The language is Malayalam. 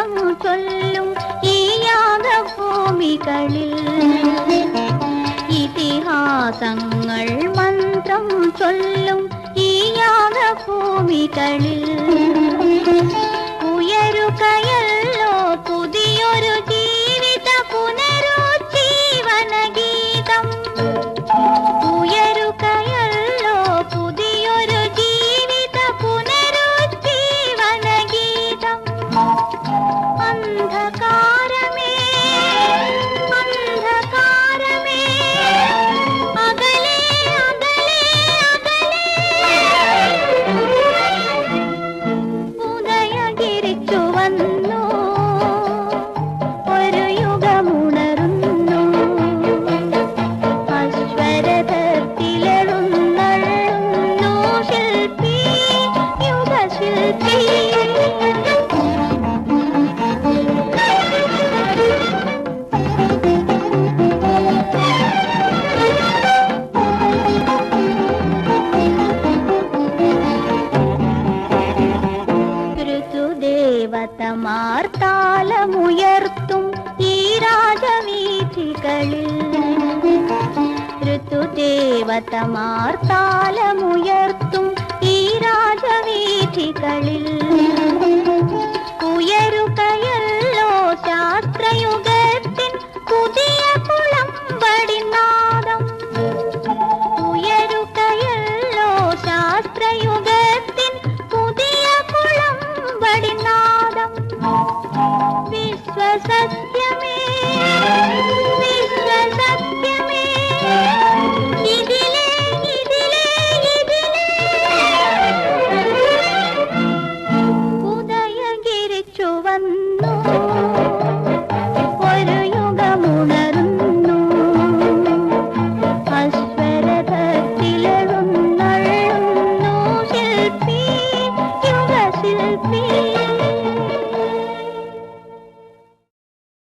മന്ത്രം ചൊല്ലും ഈ യാഗഭൂമികളിൽ. ഇതിഹാസങ്ങൾ മന്ത്രം ചൊല്ലും ഈ യാഗഭൂമികളിൽ. ഉയരുകയല്ലോ ഋതുദേവതമാർത്താലമുയർത്തും ഈ രാജവീഥികളിൽ. ഋതുദേവതമാർത്താലമുയർത്തും ഈ രാജവീഥികളിൽ. ഉയരുകയല്ലോ cosas